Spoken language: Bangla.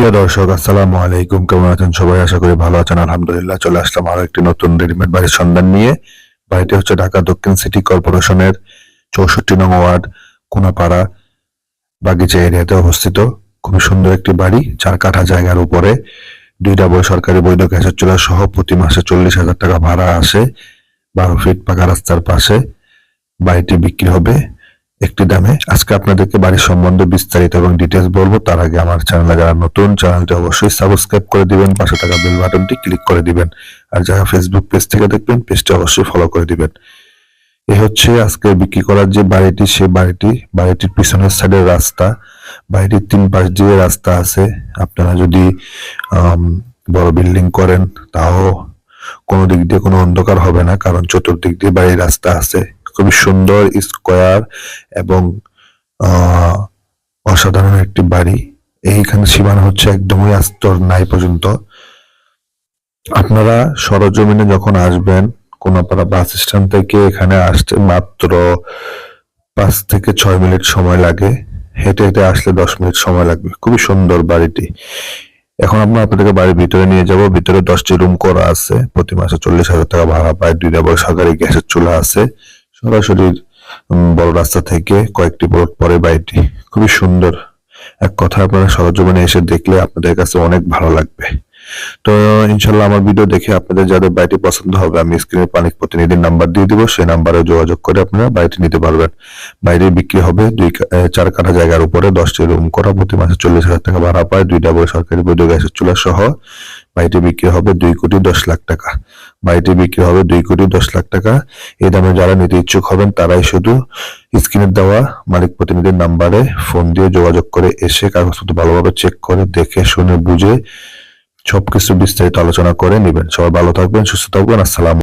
প্রিয় দর্শক, আসসালামু আলাইকুম। কেমন আছেন সবাই? আশা করি ভালো আছেন। আলহামদুলিল্লাহ, চলে আসলাম আরও একটি নতুন রেডিমেড বাড়ির সন্ধান নিয়ে। বাড়িটি হচ্ছে ঢাকা দক্ষিণ সিটি কর্পোরেশনের চৌষট্টি নং ওয়ার্ড, কোনাপাড়া বাগিচা এরিয়াতে অবস্থিত। খুবই সুন্দর একটি বাড়ি, চার কাঠা জায়গার উপরে। দুইটা বই সরকারি বৈধ গ্যাসের চুলা সহ প্রতি মাসে চল্লিশ হাজার টাকা ভাড়া আসে। বারো ফিট পাকা রাস্তার পাশে বাড়িটি বিক্রি হবে। একটি দামে। আজকে আপনাদেরকে বাড়ির সম্বন্ধে বিস্তারিত এবং ডিটেলস বলব। তার আগে আমার চ্যানেলে যারা নতুন চ্যানেলটি অবশ্যই সাবস্ক্রাইব করে দিবেন, পাশে থাকা বেল বাটনটি ক্লিক করে দিবেন। আর যারা ফেসবুক পেজ থেকে দেখবেন পেজটি অবশ্যই ফলো করে দিবেন। এ হচ্ছে আজকে বিক্রি করার যে বাড়িটি, সে বাড়িটি, বাড়িটির পিছনের সাইডের রাস্তা। বাড়িটির তিন পাশ দিয়ে রাস্তা আছে। আপনারা যদি বড় বিল্ডিং করেন, তাও কোনো দিক দিয়ে কোনো অন্ধকার হবে না, কারণ চতুর্দিক দিয়ে বাড়ির রাস্তা আছে। খুবই সুন্দর স্কোয়ার এবং অসাধারণ একটি বাড়ি। এইখানে সীমানা হচ্ছে একদমই আস্তর নাই পর্যন্ত। আপনারা সরজমিনে যখন আসবেন, কোনাপাড়া বাস স্ট্যান্ড থেকে এখানে আসতে মাত্র পাঁচ থেকে ছয় মিনিট সময় লাগে। হেঁটে হেঁটে আসলে দশ মিনিট সময় লাগবে। খুবই সুন্দর বাড়িটি। এখন আমরা আপনাদেরকে বাড়ির ভিতরে নিয়ে যাব। ভিতরে দশটি রুম করা আছে। প্রতি মাসে চল্লিশ হাজার টাকা ভাড়া পায়। দুই ডাবল সরকারি গ্যাসের চুলা আছে। সরাসরি বড় রাস্তা থেকে কয়েকটি প্লট পরে বাড়িটি। খুবই সুন্দর। এক কথা আপনারা সরজমিনে এসে দেখলে আপনাদের কাছে অনেক ভালো লাগবে। তো ইনশাল্লাহ আমার ভিডিও দেখে আপনাদের যাদের বাড়িটি পছন্দ হবে, আমি স্ক্রিনে পানিক প্রতিনিধির নাম্বার দিয়ে দিব। সেই নাম্বারে যোগাযোগ করে আপনারা বাড়িটি নিতে পারবেন। বাইরে বিক্রি হবে দুই চার কাঠা জায়গার উপরে। দশটি রুম করা। প্রতি মাসে চল্লিশ হাজার টাকা ভাড়া পায়। দুই ডাবল সরকারি বৈধ গ্যাসের চুলা সহ বাড়িটি বিক্রি হবে দুই কোটি দশ লাখ টাকা। বাড়িটি বিক্রি হবে দুই কোটি দশ লাখ টাকা। এই দামে যারা নিতে ইচ্ছুক হবেন, তারাই শুধু স্ক্রিনের দেওয়া মালিক প্রতিনিধির নাম্বারে ফোন দিয়ে যোগাযোগ করে এসে কাগজপত্র ভালোভাবে চেক করে দেখে, শুনে, বুঝে সবকিছু বিস্তারিত আলোচনা করে নেবেন। সবাই ভালো থাকবেন, সুস্থ থাকবেন। আসসালাম